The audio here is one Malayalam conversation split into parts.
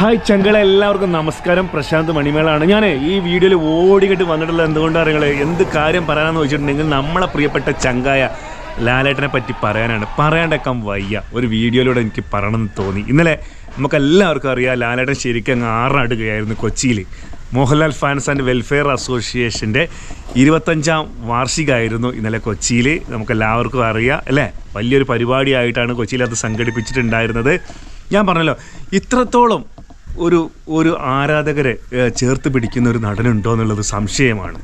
ഹായ് ചങ്കളെ എല്ലാവർക്കും നമസ്കാരം. പ്രശാന്ത് മണിമേളാണ്. ഞാൻ ഈ വീഡിയോയിൽ ഓടിക്കിട്ട് വന്നിട്ടുള്ള എന്തുകൊണ്ടാണ് നിങ്ങൾ എന്ത് കാര്യം പറയാനെന്ന് വെച്ചിട്ടുണ്ടെങ്കിൽ നമ്മളെ പ്രിയപ്പെട്ട ചങ്കായ ലാലേട്ടനെ പറ്റി പറയാനാണ്. പറയാണ്ടേക്കാൻ വയ്യ. ഒരു വീഡിയോയിലൂടെ എനിക്ക് പറയണമെന്ന് തോന്നി. ഇന്നലെ നമുക്ക് എല്ലാവർക്കും അറിയാം ലാലേട്ടൻ ശരിക്കും അങ്ങ് ആറാടുകയായിരുന്നു കൊച്ചിയിൽ മോഹൻലാൽ ഫാൻസ് ആൻഡ് വെൽഫെയർ അസോസിയേഷന്റെ ഇരുപത്തഞ്ചാം വാർഷികമായിരുന്നു ഇന്നലെ കൊച്ചിയിൽ നമുക്ക് എല്ലാവർക്കും അറിയാം അല്ലേ? വലിയൊരു പരിപാടിയായിട്ടാണ് കൊച്ചിയിൽ അത് സംഘടിപ്പിച്ചിട്ടുണ്ടായിരുന്നത്. ഞാൻ പറഞ്ഞല്ലോ ഇത്രത്തോളം ഒരു ഒരു ആരാധകരെ ചേർത്ത് പിടിക്കുന്ന ഒരു നടനുണ്ടോ എന്നുള്ളത് സംശയമാണ്.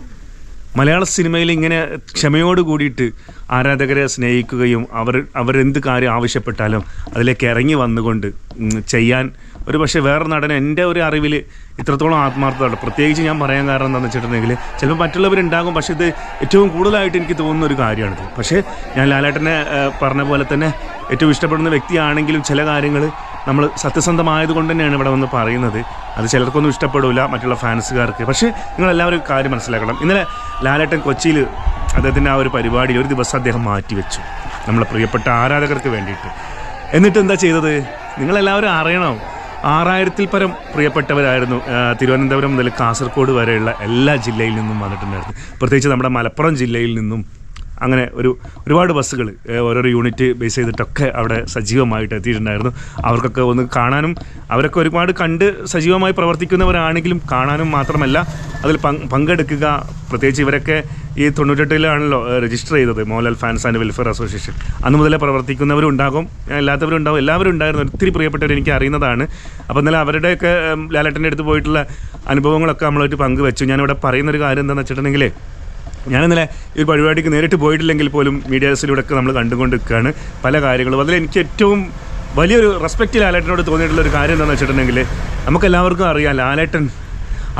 മലയാള സിനിമയിൽ ഇങ്ങനെ ക്ഷമയോട് കൂടിയിട്ട് ആരാധകരെ സ്നേഹിക്കുകയും അവർ അവരെന്ത് കാര്യം ആവശ്യപ്പെട്ടാലും അതിലേക്ക് ഇറങ്ങി വന്നുകൊണ്ട് ചെയ്യാൻ ഒരു പക്ഷേ വേറെ നടൻ എന്റെ ഒരു അറിവിൽ ഇത്രത്തോളം ആത്മാർത്ഥമാണ് പ്രത്യേകിച്ച് ഞാൻ പറയാൻ കാരണം എന്താണെന്ന് വെച്ചിട്ടുണ്ടെങ്കിൽ ചിലപ്പോൾ മറ്റുള്ളവരുണ്ടാകും പക്ഷേ ഇത് ഏറ്റവും കൂടുതലായിട്ട് എനിക്ക് തോന്നുന്ന ഒരു കാര്യമാണിത് പക്ഷേ ഞാൻ ലാലേട്ടനെ പറഞ്ഞ പോലെ തന്നെ ഏറ്റവും ഇഷ്ടപ്പെടുന്ന വ്യക്തിയാണെങ്കിലും ചില കാര്യങ്ങൾ നമ്മൾ സത്യസന്ധമായതുകൊണ്ട് തന്നെയാണ് ഇവിടെ വന്ന് പറയുന്നത്. അത് ചിലർക്കൊന്നും ഇഷ്ടപ്പെടില്ല മറ്റുള്ള ഫാൻസുകാർക്ക്. പക്ഷേ നിങ്ങളെല്ലാവരും കാര്യം മനസ്സിലാക്കണം. ഇന്നലെ ലാലേട്ടൻ കൊച്ചിയിൽ അദ്ദേഹത്തിന്റെ ആ ഒരു പരിപാടിയിൽ ഒരു ദിവസം അദ്ദേഹം മാറ്റിവെച്ചു. നമ്മളെ പ്രിയപ്പെട്ട ആരാധകർക്ക് വേണ്ടിയിട്ട്. എന്നിട്ട് എന്താ ചെയ്തത്? നിങ്ങളെല്ലാവരും അറിയണം? ആറായിരത്തിൽ പരം പ്രിയപ്പെട്ടവരായിരുന്നു. തിരുവനന്തപുരം മുതൽ കാസർഗോഡ് വരെയുള്ള എല്ലാ ജില്ലയിൽ നിന്നും വന്നിട്ടുണ്ടായിരുന്നു. പ്രത്യേകിച്ച് നമ്മുടെ മലപ്പുറം ജില്ലയിൽ നിന്നും അങ്ങനെ ഒരു ഒരുപാട് ബസ്സുകൾ ഓരോരോ യൂണിറ്റ് ബേസ് ചെയ്തിട്ടൊക്കെ അവിടെ സജീവമായിട്ട് എത്തിയിട്ടുണ്ടായിരുന്നു. അവർക്കൊക്കെ ഒന്ന് കാണാനും അവരൊക്കെ ഒരുപാട് കണ്ട് സജീവമായി പ്രവർത്തിക്കുന്നവരാണെങ്കിലും കാണാനും മാത്രമല്ല അതിൽ പങ്ക് പങ്കെടുക്കുക. പ്രത്യേകിച്ച് ഇവരൊക്കെ ഈ തൊണ്ണൂറ്റെട്ടിലാണല്ലോ രജിസ്റ്റർ ചെയ്തത് Mohanlal fans and welfare association അന്ന് മുതലേ പ്രവർത്തിക്കുന്നവരും ഉണ്ടാകും അല്ലാത്തവരും ഉണ്ടാകും എല്ലാവരും ഉണ്ടായിരുന്നു. ഒത്തിരി പ്രിയപ്പെട്ടവർ എനിക്ക് അറിയുന്നതാണ്. അപ്പോൾ ഇന്നലെ അവരുടെയൊക്കെ ലാലേട്ടന്റെ അടുത്ത് പോയിട്ടുള്ള അനുഭവങ്ങളൊക്കെ നമ്മളായിട്ട് പങ്കുവെച്ചു. ഞാനിവിടെ പറയുന്നൊരു കാര്യം എന്താണെന്ന് വെച്ചിട്ടുണ്ടെങ്കിൽ ഞാൻ ഇന്നലെ ഈ പരിപാടിക്ക് നേരിട്ട് പോയിട്ടില്ലെങ്കിൽ പോലും മീഡിയാസിലൂടെയൊക്കെ നമ്മൾ കണ്ടുകൊണ്ട് നിൽക്കുകയാണ് പല കാര്യങ്ങളും. അതിൽ എനിക്ക് ഏറ്റവും വലിയൊരു റെസ്പെക്റ്റ് ലാലേട്ടനോട് തോന്നിയിട്ടുള്ള ഒരു കാര്യം എന്താണെന്ന് വെച്ചിട്ടുണ്ടെങ്കിൽ നമുക്കെല്ലാവർക്കും അറിയാം ലാലേട്ടൻ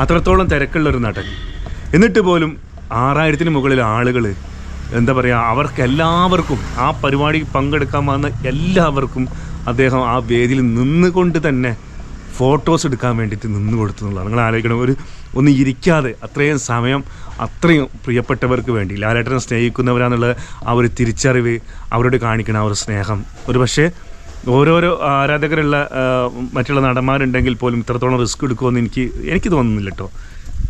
അത്രത്തോളം തിരക്കുള്ള ഒരു നടൻ. എന്നിട്ട് പോലും ആറായിരത്തിന് മുകളിൽ ആളുകൾ എന്താ പറയുക അവർക്ക് എല്ലാവർക്കും ആ പരിപാടി പങ്കെടുക്കാൻ വന്ന എല്ലാവർക്കും അദ്ദേഹം ആ വേദിയിൽ നിന്നുകൊണ്ട് തന്നെ ഫോട്ടോസ് എടുക്കാൻ വേണ്ടിയിട്ട് നിന്ന് കൊടുത്തു എന്നുള്ളതാണ്. നിങ്ങൾ ആലോചിക്കണം ഒരു ഒന്ന് ഇരിക്കാതെ അത്രയും സമയം അത്രയും പ്രിയപ്പെട്ടവർക്ക് വേണ്ടി ലാലേട്ടനെ സ്നേഹിക്കുന്നവരാന്നുള്ള ആ ഒരു തിരിച്ചറിവ് അവരോട് കാണിക്കുന്ന ആ ഒരു സ്നേഹം. ഒരു പക്ഷേ ഓരോരോ ആരാധകരുള്ള മറ്റുള്ള നടന്മാരുണ്ടെങ്കിൽ പോലും ഇത്രത്തോളം റിസ്ക് എടുക്കുമെന്ന് എനിക്ക് എനിക്ക് തോന്നുന്നില്ല കേട്ടോ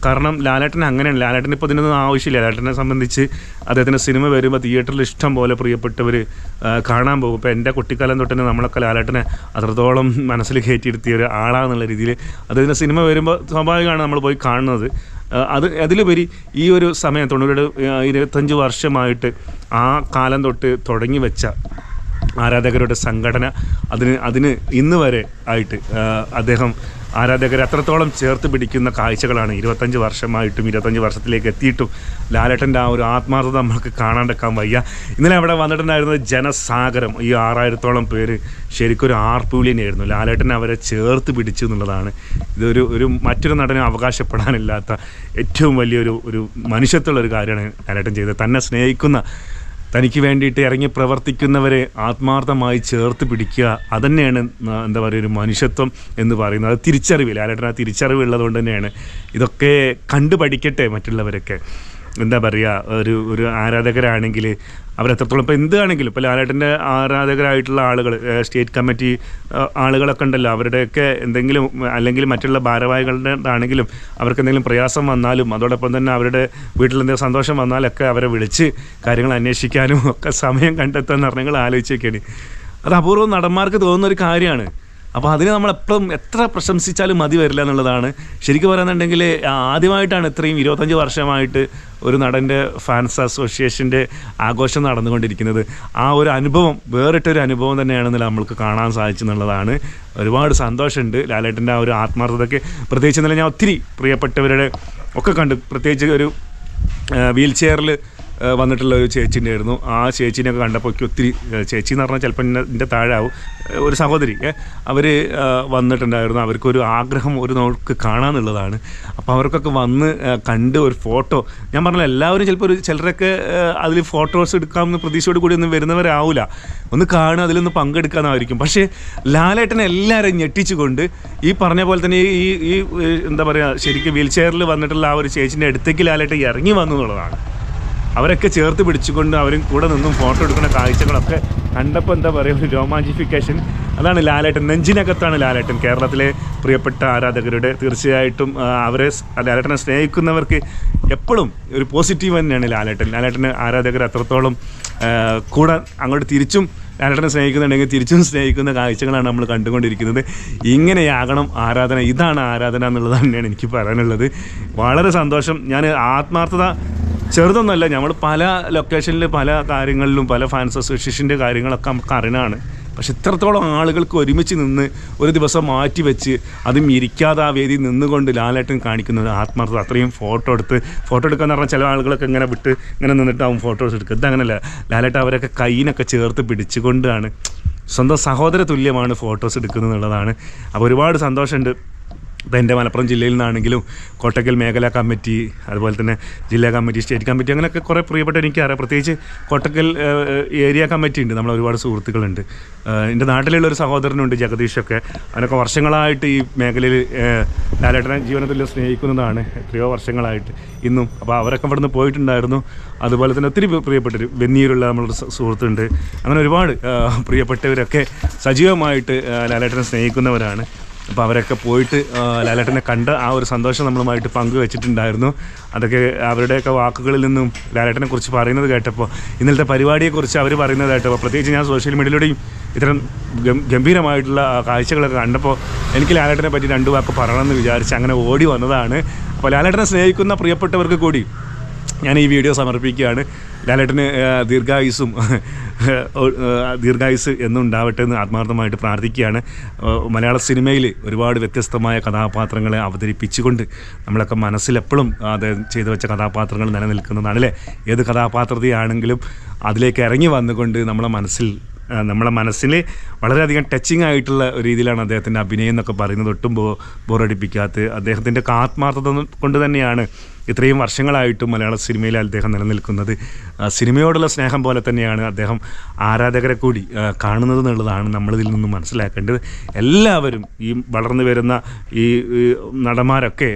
കാരണം ലാലേട്ടൻ അങ്ങനെയാണ്. ലാലേട്ടൻ ഇപ്പോൾ ഇതിനൊന്നും ആവശ്യമില്ല. ലാലേട്ടനെ സംബന്ധിച്ച് അദ്ദേഹത്തിന്റെ സിനിമ വരുമ്പോൾ തിയേറ്ററിൽ ഇഷ്ടം പോലെ പ്രിയപ്പെട്ടവർ കാണാൻ പോകും. ഇപ്പോൾ എന്റെ കുട്ടിക്കാലം തൊട്ട് തന്നെ നമ്മളൊക്കെ ലാലേട്ടനെ അത്രത്തോളം മനസ്സിൽ കയറ്റിയിരുത്തിയ ഒരു ആളാന്നുള്ള രീതിയിൽ അദ്ദേഹത്തിന്റെ സിനിമ വരുമ്പോൾ സ്വാഭാവികമാണ് നമ്മൾ പോയി കാണുന്നത്. അത് അതിലുപരി ഈ ഒരു സമയം തൊണ്ണൂറ് ഇരുപത്തഞ്ച് വർഷമായിട്ട് ആ കാലം തൊട്ട് തുടങ്ങി വെച്ച ആരാധകരുടെ സംഘടന അതിന് അതിന് ഇന്ന് വരെ ആയിട്ട് അദ്ദേഹം ആരാധകരെ അത്രത്തോളം ചേർത്ത് പിടിക്കുന്ന കാഴ്ചകളാണ് ഇരുപത്തഞ്ച് വർഷമായിട്ടും ഇരുപത്തഞ്ച് വർഷത്തിലേക്ക് എത്തിയിട്ടും ലാലേട്ടന്റെ ആ ഒരു ആത്മാർത്ഥത നമുക്ക് കാണാണ്ടെക്കാൻ വയ്യ. ഇന്നലെ അവിടെ വന്നിട്ടുണ്ടായിരുന്നത് ജനസാഗരം. ഈ ആറായിരത്തോളം പേര് ശരിക്കും ഒരു ആർപ്പുവിളിനെയായിരുന്നു ലാലേട്ടൻ അവരെ ചേർത്ത് പിടിച്ചു എന്നുള്ളതാണ്. ഇതൊരു ഒരു മറ്റൊരു നടനും അവകാശപ്പെടാനില്ലാത്ത ഏറ്റവും വലിയൊരു ഒരു മനുഷ്യത്വമുള്ള ഒരു കാര്യമാണ് ലാലേട്ടൻ ചെയ്തത്. തന്നെ സ്നേഹിക്കുന്ന തനിക്ക് വേണ്ടിയിട്ട് ഇറങ്ങി പ്രവർത്തിക്കുന്നവരെ ആത്മാർത്ഥമായി ചേർത്ത് പിടിക്കുക അതന്നെയാണ് എന്താ പറയുക ഒരു മനുഷ്യത്വം എന്ന് പറയുന്നത്. അത് തിരിച്ചറിവ് ലാലേട്ടൻ ആ തിരിച്ചറിവ് ഉള്ളതുകൊണ്ട് തന്നെയാണ്. ഇതൊക്കെ കണ്ടു പഠിക്കട്ടെ മറ്റുള്ളവരൊക്കെ. എന്താ പറയുക ഒരു ഒരു ആരാധകരാണെങ്കിൽ അവരെത്രത്തോളം ഇപ്പോൾ എന്താണെങ്കിലും ഇപ്പോൾ ലാലേട്ടന്റെ ആരാധകരായിട്ടുള്ള ആളുകൾ സ്റ്റേറ്റ് കമ്മിറ്റി ആളുകളൊക്കെ ഉണ്ടല്ലോ അവരുടെയൊക്കെ എന്തെങ്കിലും അല്ലെങ്കിൽ മറ്റുള്ള ഭാരവാഹികളുടെ ആണെങ്കിലും അവർക്ക് എന്തെങ്കിലും പ്രയാസം വന്നാലും അതോടൊപ്പം തന്നെ അവരുടെ വീട്ടിൽ എന്തെങ്കിലും സന്തോഷം വന്നാലൊക്കെ അവരെ വിളിച്ച് കാര്യങ്ങൾ അന്വേഷിക്കാനും ഒക്കെ സമയം കണ്ടെത്താൻ പറഞ്ഞാൽ ആലോചിച്ചൊക്കെയാണ് അത് അപൂർവം നടന്മാർക്ക് തോന്നുന്ന ഒരു കാര്യമാണ്. അപ്പോൾ അതിനെ നമ്മൾ എപ്പോഴും എത്ര പ്രശംസിച്ചാലും മതി വരില്ല എന്നുള്ളതാണ്. ശരിക്കും പറയുന്നുണ്ടെങ്കിൽ ആദ്യമായിട്ടാണ് ഇത്രയും ഇരുപത്തഞ്ച് വർഷമായിട്ട് ഒരു നടന്റെ ഫാൻസ് അസോസിയേഷന്റെ ആഘോഷം നടന്നുകൊണ്ടിരിക്കുന്നത്. ആ ഒരു അനുഭവം വേറിട്ടൊരു അനുഭവം തന്നെയാണെന്ന് നമ്മൾക്ക് കാണാൻ സാധിച്ചെന്നുള്ളതാണ്. ഒരുപാട് സന്തോഷമുണ്ട് ലാലേട്ടന്റെ ആ ഒരു ആത്മാർത്ഥതയ്ക്ക്. പ്രത്യേകിച്ച് ഇന്നലെ ഞാൻ ഒത്തിരി പ്രിയപ്പെട്ടവരുടെ ഒക്കെ കണ്ട്. പ്രത്യേകിച്ച് ഒരു വീൽ ചെയറിൽ വന്നിട്ടുള്ള ഒരു ചേച്ചി ഉണ്ടായിരുന്നു ആ ചേച്ചീനെയൊക്കെ കണ്ടപ്പോൾ ഒത്തിരി ചേച്ചി എന്ന് പറഞ്ഞാൽ ചിലപ്പോൾ എന്റെ താഴാവും ഒരു സഹോദരി അവർ വന്നിട്ടുണ്ടായിരുന്നു. അവർക്കൊരു ആഗ്രഹം ഒരു നോക്ക് കാണാമെന്നുള്ളതാണ് അപ്പോൾ അവർക്കൊക്കെ വന്ന് കണ്ട് ഒരു ഫോട്ടോ. ഞാൻ പറഞ്ഞില്ല എല്ലാവരും ചിലപ്പോൾ ഒരു ചിലരൊക്കെ അതിൽ ഫോട്ടോസ് എടുക്കാമെന്ന് പ്രതീക്ഷയോട് കൂടി ഒന്നും വരുന്നവരാവില്ല ഒന്ന് കാണുക അതിലൊന്ന് പങ്കെടുക്കാമെന്നായിരിക്കും പക്ഷേ ലാലേട്ടനെ എല്ലാവരെയും ഞെട്ടിച്ചുകൊണ്ട് ഈ പറഞ്ഞ പോലെ തന്നെ ഈ ഈ, എന്താ പറയുക ശരിക്കും വീൽ ചെയറിൽ വന്നിട്ടുള്ള ആ ഒരു ചേച്ചിന്റെ അടുത്തേക്ക് ലാലേട്ടൻ ഇറങ്ങി വന്നു എന്നുള്ളതാണ്. അവരൊക്കെ ചേർത്ത് പിടിച്ചുകൊണ്ട് അവരും കൂടെ നിന്നും ഫോട്ടോ എടുക്കുന്ന കാഴ്ചകളൊക്കെ കണ്ടപ്പോൾ എന്താ പറയുക ഒരു രോമാഞ്ചിഫിക്കേഷൻ. അതാണ് ലാലേട്ടൻ നെഞ്ചിനകത്താണ് ലാലേട്ടൻ. കേരളത്തിലെ പ്രിയപ്പെട്ട ആരാധകരുടെ തീർച്ചയായിട്ടും അവരെ ലാലേട്ടനെ സ്നേഹിക്കുന്നവർക്ക് എപ്പോഴും ഒരു പോസിറ്റീവ് തന്നെയാണ് ലാലേട്ടൻ. ലാലേട്ടന് ആരാധകർ അത്രത്തോളം കൂടെ അങ്ങോട്ട് തിരിച്ചും ലാലേട്ടനെ സ്നേഹിക്കുന്നുണ്ടെങ്കിൽ തിരിച്ചും സ്നേഹിക്കുന്ന കാഴ്ചകളാണ് നമ്മൾ കണ്ടുകൊണ്ടിരിക്കുന്നത്. ഇങ്ങനെയാകണം ആരാധന. ഇതാണ് ആരാധന എന്നുള്ളത് തന്നെയാണ് എനിക്ക് പറയാനുള്ളത്. വളരെ സന്തോഷം. ഞാൻ ആത്മാർത്ഥത ചെറുതൊന്നുമല്ല നമ്മൾ പല ലൊക്കേഷനിൽ പല കാര്യങ്ങളിലും പല ഫാൻസ് അസോസിയേഷന്റെ കാര്യങ്ങളൊക്കെ നമുക്ക് അറിയണമാണ് പക്ഷെ ഇത്രത്തോളം ആളുകൾക്ക് ഒരുമിച്ച് നിന്ന് ഒരു ദിവസം മാറ്റി വെച്ച് അതും ഇരിക്കാതെ ആ വേദി നിന്നുകൊണ്ട് ലാലേട്ടൻ കാണിക്കുന്നത് ആത്മാർത്ഥത. അത്രയും ഫോട്ടോ എടുത്ത് ഫോട്ടോ എടുക്കുക എന്ന് പറഞ്ഞാൽ ചില ആളുകളൊക്കെ ഇങ്ങനെ വിട്ട് ഇങ്ങനെ നിന്നിട്ടാവും ഫോട്ടോസ് എടുക്കുക. ഇതങ്ങനല്ല ലാലേട്ടൻ അവരൊക്കെ കൈയിനൊക്കെ ചേർത്ത് പിടിച്ചുകൊണ്ടാണ്. സ്വന്തം സഹോദര തുല്യമാണ് ഫോട്ടോസ് എടുക്കുന്നത് എന്നുള്ളതാണ്. അപ്പോൾ ഒരുപാട് സന്തോഷമുണ്ട്. ഇപ്പം എന്റെ മലപ്പുറം ജില്ലയിൽ നിന്നാണെങ്കിലും കോട്ടക്കൽ മേഖലാ കമ്മിറ്റി അതുപോലെ തന്നെ ജില്ലാ കമ്മിറ്റി സ്റ്റേറ്റ് കമ്മിറ്റി അങ്ങനെയൊക്കെ കുറേ പ്രിയപ്പെട്ട എനിക്കറിയാം. പ്രത്യേകിച്ച് കോട്ടക്കൽ ഏരിയ കമ്മിറ്റി ഉണ്ട്. നമ്മൾ ഒരുപാട് സുഹൃത്തുക്കളുണ്ട്. എന്റെ നാട്ടിലുള്ള ഒരു സഹോദരനുണ്ട് ജഗദീഷൊക്കെ. അവനൊക്കെ വർഷങ്ങളായിട്ട് ഈ മേഖലയിൽ ലാലേട്ടനെ ജീവനത്തിൽ സ്നേഹിക്കുന്നതാണ്. എത്രയോ വർഷങ്ങളായിട്ട് ഇന്നും. അപ്പോൾ അവരൊക്കെ ഇവിടുന്ന് പോയിട്ടുണ്ടായിരുന്നു. അതുപോലെ തന്നെ ഒത്തിരി പ്രിയപ്പെട്ടൊരു വെന്നീരുള്ള നമ്മളൊരു സുഹൃത്തുണ്ട്. അങ്ങനെ ഒരുപാട് പ്രിയപ്പെട്ടവരൊക്കെ സജീവമായിട്ട് ലാലേട്ടനെ സ്നേഹിക്കുന്നവരാണ്. അപ്പോൾ അവരൊക്കെ പോയിട്ട് ലാലേട്ടനെ കണ്ട് ആ ഒരു സന്തോഷം നമ്മളുമായിട്ട് പങ്കുവെച്ചിട്ടുണ്ടായിരുന്നു. അതൊക്കെ അവരുടെയൊക്കെ വാക്കുകളിൽ നിന്നും ലാലേട്ടനെ കുറിച്ച് പറയുന്നത് കേട്ടപ്പോൾ ഇന്നലത്തെ പരിപാടിയെക്കുറിച്ച് അവർ പറയുന്നത് കേട്ടപ്പോൾ പ്രത്യേകിച്ച് ഞാൻ സോഷ്യൽ മീഡിയയിലൂടെയും ഇത്തരം ഗംഭീരമായിട്ടുള്ള കാഴ്ചകളൊക്കെ കണ്ടപ്പോൾ എനിക്ക് ലാലേട്ടനെ പറ്റി രണ്ട് വാക്ക് പറയണമെന്ന് വിചാരിച്ച് അങ്ങനെ ഓടി വന്നതാണ്. അപ്പോൾ ലാലേട്ടനെ സ്നേഹിക്കുന്ന പ്രിയപ്പെട്ടവർക്ക് കൂടി ഞാൻ ഈ വീഡിയോ സമർപ്പിക്കുകയാണ്. ലാലേട്ടന് ദീർഘായുസും ദീർഘായുസ് എന്നും ഉണ്ടാവട്ടെ എന്ന് ആത്മാർത്ഥമായിട്ട് പ്രാർത്ഥിക്കുകയാണ്. മലയാള സിനിമയിൽ ഒരുപാട് വ്യത്യസ്തമായ കഥാപാത്രങ്ങളെ അവതരിപ്പിച്ചുകൊണ്ട് നമ്മളൊക്കെ മനസ്സിലെപ്പോഴും അദ്ദേഹം ചെയ്തു വെച്ച കഥാപാത്രങ്ങൾ നിലനിൽക്കുന്നതാണ് അല്ലേ ഏത് കഥാപാത്രതയാണെങ്കിലും അതിലേക്ക് ഇറങ്ങി വന്നുകൊണ്ട് നമ്മളെ മനസ്സിൽ നമ്മളെ മനസ്സിൽ വളരെയധികം ടച്ചിങ് ആയിട്ടുള്ള രീതിയിലാണ് അദ്ദേഹത്തിന്റെ അഭിനയം എന്നൊക്കെ പറയുന്നത്. ഒട്ടും ബോ ബോറടിപ്പിക്കാത്ത അദ്ദേഹത്തിന്റെ ആത്മാർത്ഥത കൊണ്ട് തന്നെയാണ് ഇത്രയും വർഷങ്ങളായിട്ടും മലയാള സിനിമയിൽ അദ്ദേഹം നിലനിൽക്കുന്നത്. സിനിമയോടുള്ള സ്നേഹം പോലെ തന്നെയാണ് അദ്ദേഹം ആരാധകരെ കൂടി കാണുന്നത് എന്നുള്ളതാണ് നമ്മളിതിൽ നിന്നും മനസ്സിലാക്കേണ്ടത്. എല്ലാവരും ഈ വളർന്നു വരുന്ന ഈ നടന്മാരൊക്കെ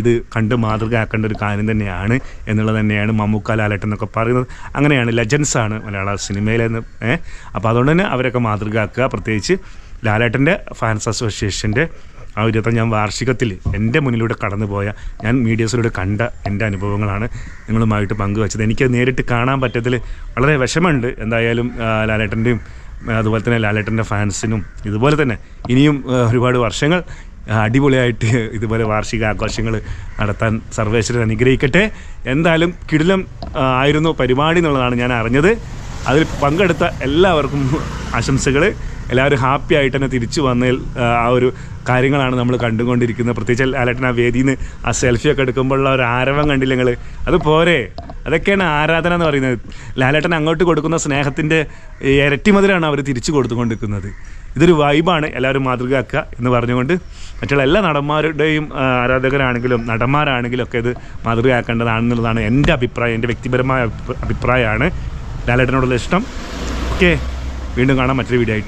ഇത് കണ്ട് മാതൃകയാക്കേണ്ട ഒരു കാര്യം തന്നെയാണ് എന്നുള്ളത് തന്നെയാണ് മമ്മൂക്ക ലാലേട്ടൻ എന്നൊക്കെ പറയുന്നത്. അങ്ങനെയാണ് ലെജൻസാണ് മലയാള സിനിമയിലെന്ന് ഏഹ് അപ്പോൾ അതുകൊണ്ട് തന്നെ അവരൊക്കെ മാതൃകയാക്കുക. പ്രത്യേകിച്ച് ലാലേട്ടന്റെ ഫാൻസ് അസോസിയേഷന്റെ ആ ഒരു ഞാൻ വാർഷികത്തിൽ എന്റെ മുന്നിലൂടെ കടന്നുപോയ ഞാൻ മീഡിയസിലൂടെ കണ്ട എന്റെ അനുഭവങ്ങളാണ് നിങ്ങളുമായിട്ട് പങ്കുവച്ചത്. എനിക്ക് നേരിട്ട് കാണാൻ പറ്റത്തിൽ വളരെ വിഷമമുണ്ട്. എന്തായാലും ലാലേട്ടന്റെയും അതുപോലെ തന്നെ ലാലേട്ടന്റെ ഫാൻസിനും ഇതുപോലെ തന്നെ ഇനിയും ഒരുപാട് വർഷങ്ങൾ അടിപൊളിയായിട്ട് ഇതുപോലെ വാർഷിക ആഘോഷങ്ങൾ നടത്താൻ സർവേശ്വരൻ അനുഗ്രഹിക്കട്ടെ. എന്തായാലും കിടിലം ആയിരുന്നു പരിപാടി എന്നുള്ളതാണ് ഞാൻ അറിഞ്ഞത്. അതിൽ പങ്കെടുത്ത എല്ലാവർക്കും ആശംസകൾ എല്ലാവരും ഹാപ്പി ആയിട്ട് തന്നെ തിരിച്ചു വന്നതിൽ ആ, ഒരു കാര്യങ്ങളാണ് നമ്മൾ കണ്ടുകൊണ്ടിരിക്കുന്നത്. പ്രത്യേകിച്ച് ലാലേട്ടൻ ആ വേദിയിൽ നിന്ന് ആ സെൽഫിയൊക്കെ എടുക്കുമ്പോഴുള്ള ഒരു ആരവം കണ്ടില്ല നിങ്ങൾ അത് പോരെ. അതൊക്കെയാണ് ആരാധന എന്ന് പറയുന്നത്. ലാലേട്ടൻ അങ്ങോട്ട് കൊടുക്കുന്ന സ്നേഹത്തിന്റെ ഇരട്ടി മധുരമാണ് അവർ തിരിച്ചു കൊടുത്തുകൊണ്ടിരിക്കുന്നത്. ഇതൊരു വൈബാണ് എല്ലാവരും മാതൃകയാക്കുക എന്ന് പറഞ്ഞുകൊണ്ട് മറ്റുള്ള എല്ലാ നടന്മാരുടെയും ആരാധകരാണെങ്കിലും നടന്മാരാണെങ്കിലും ഒക്കെ ഇത് മാതൃകയാക്കേണ്ടതാണെന്നുള്ളതാണ് എന്റെ അഭിപ്രായം. എന്റെ വ്യക്തിപരമായ അഭിപ്രായമാണ് ലാലേട്ടനോടുള്ള ഇഷ്ടം. ഓക്കെ. വീണ്ടും കാണാം മറ്റൊരു വീഡിയോ ആയിട്ട്.